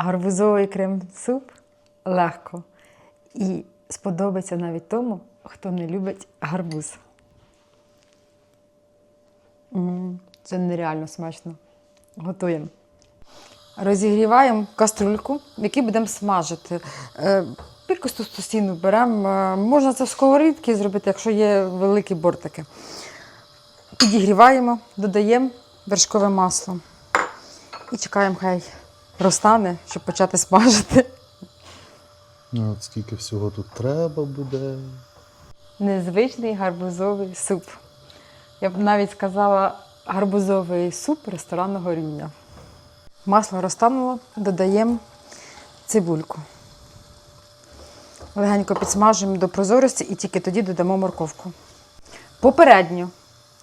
Гарбузовий крем-суп легко. І сподобається навіть тому, хто не любить гарбуз. Це нереально смачно. Готуємо. Розігріваємо каструльку, в якій будемо смажити. Е, Пірку тостостійну беремо. Е, Можна це в сковорідки зробити, якщо є великі бортики. Підігріваємо, додаємо вершкове масло. І чекаємо, хай розтане, щоб почати смажити. Ну, от скільки всього тут треба буде. Незвичний гарбузовий суп. Я б навіть сказала гарбузовий суп ресторанного рівня. Масло розтануло, додаємо цибульку. Легенько підсмажуємо до прозорості і тільки тоді додамо морковку. Попередньо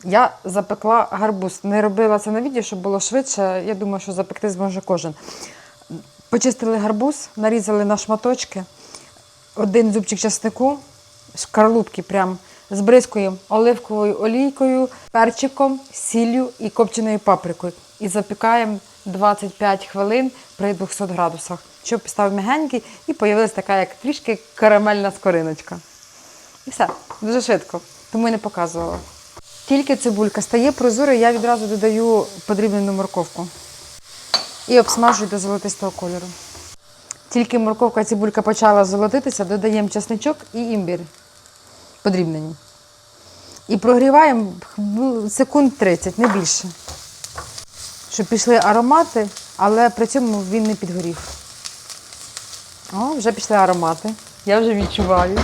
я запекла гарбуз. Не робила це на відео, щоб було швидше. Я думаю, що запекти зможе кожен. Почистили гарбуз, нарізали на шматочки, один зубчик часнику, шкарлупки прям збризкуємо оливковою олійкою, перчиком, сіллю і копченою паприкою. І запікаємо 25 хвилин при 200 градусах, щоб став м'ягенький і з'явилася така, як трішки карамельна скориночка. І все, дуже швидко, тому і не показувала. Тільки цибулька стає прозорою, я відразу додаю подрібнену морковку і обсмажую до золотистого кольору. Тільки морковка цибулька почала золотитися, додаємо чесничок і імбір подрібнені. І прогріваємо секунд 30, не більше. Щоб пішли аромати, але при цьому він не підгорів. О, вже пішли аромати. Я вже відчуваю.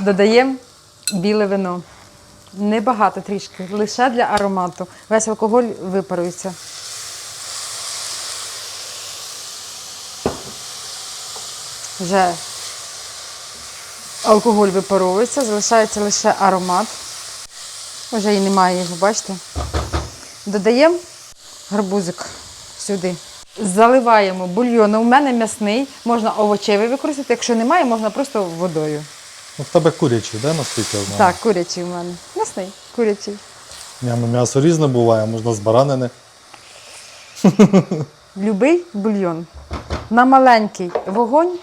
Додаємо біле вино. Небагато трішки, лише для аромату. Весь алкоголь випарується. Вже алкоголь випаровується, залишається лише аромат. Вже і немає його, бачите? Додаємо гарбузик сюди. Заливаємо бульйоном. У мене м'ясний, можна овочевий використати. Якщо немає, можна просто водою. Ну, в тебе курячий, да, наскільки я знаю? Так, курячий у мене. М'ясний, курячий. Ні, ну, м'ясо різне буває, можна з баранини. Любий бульйон. На маленький вогонь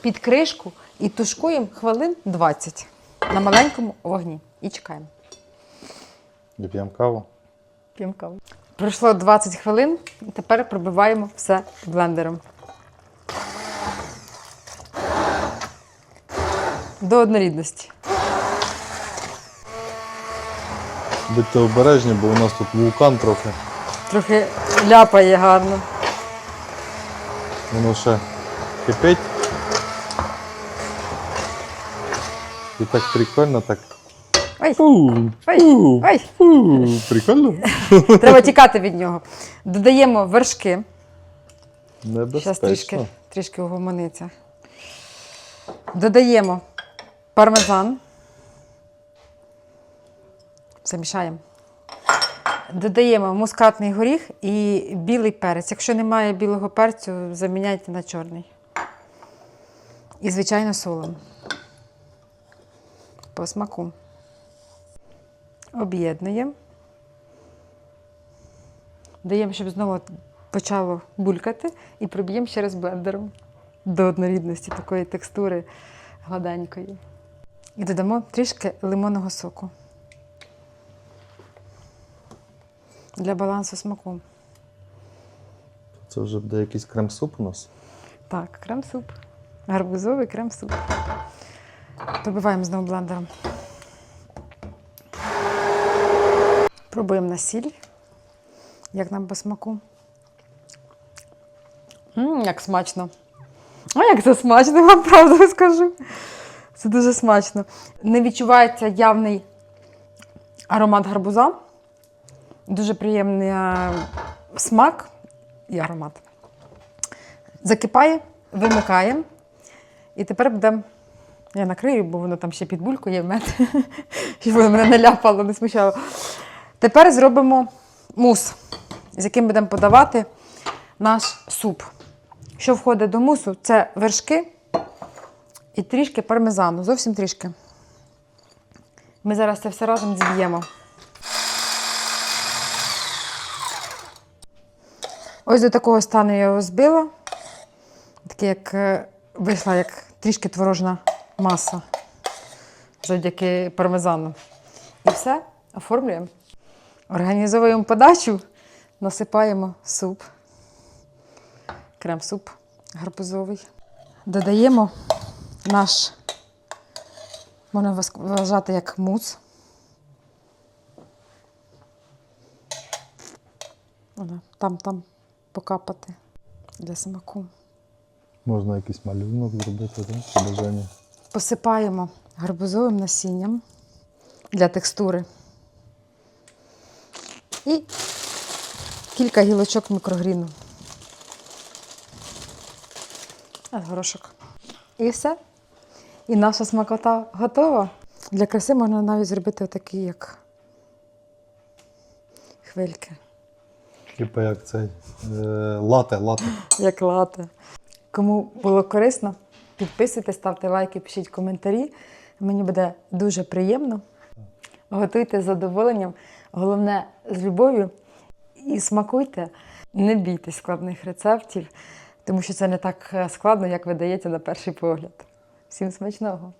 під кришку і тушкуємо хвилин 20 на маленькому вогні. І чекаємо. І п'ємо каву. П'ємо каву. Пройшло 20 хвилин, і тепер пробиваємо все блендером. До однорідності. Будьте обережні, бо у нас тут вулкан трохи. Трохи ляпає гарно. Воно ще кипить. І так прикольно, так. Ой, Фу, ой, фу, ой. фу. Прикольно? Треба тікати від нього. Додаємо вершки. Зараз Небезпечно. трішки, трішки угомониться. Додаємо пармезан. Замішаємо. Додаємо мускатний горіх і білий перець. Якщо немає білого перцю, заміняйте на чорний. І, звичайно, солом. По смаку. Об'єднуємо. Даємо, щоб знову почало булькати, і проб'ємо ще раз блендером до однорідності такої текстури гладенької. І додамо трішки лимонного соку для балансу смаку. Це вже буде якийсь крем-суп у нас. Так, крем-суп. Гарбузовий крем-суп. Пробиваємо знову блендером. Пробуємо на сіль, як нам по смаку. М, як смачно. А як це смачно, вам правду скажу. Це дуже смачно. Не відчувається явний аромат гарбуза. Дуже приємний е, смак і аромат. Закипає, вимикаємо. І тепер будемо. Я накрию, бо воно там ще під булькою в мене, щоб воно мене не ляпало, не смущало. Тепер зробимо мус, з яким будемо подавати наш суп. Що входить до мусу? Це вершки і трішки пармезану, зовсім трішки. Ми зараз це все разом зіб'ємо. Ось до такого стану я його збила. таке, як е, вийшла як трішки творожна маса завдяки пармезану. І все, оформлюємо. Організовуємо подачу, насипаємо суп, крем-суп гарбузовий. Додаємо наш, можна вважати як мус. Там, там покапати для смаку. Можна якийсь малюнок зробити, так? По бажанню. Посипаємо гарбузовим насінням для текстури. І кілька гілочок мікрогріну. А горошок. І все. І наша смакота готова. Для краси можна навіть зробити отакі, як хвильки, Типа як цей е, лате, лате. як лати. Кому було корисно, підписуйтесь, ставте лайки, пишіть коментарі. Мені буде дуже приємно. Готуйте з задоволенням. Головне з любов'ю і смакуйте. Не бійтесь складних рецептів, тому що це не так е, складно, як видається на перший погляд. Всім смачного!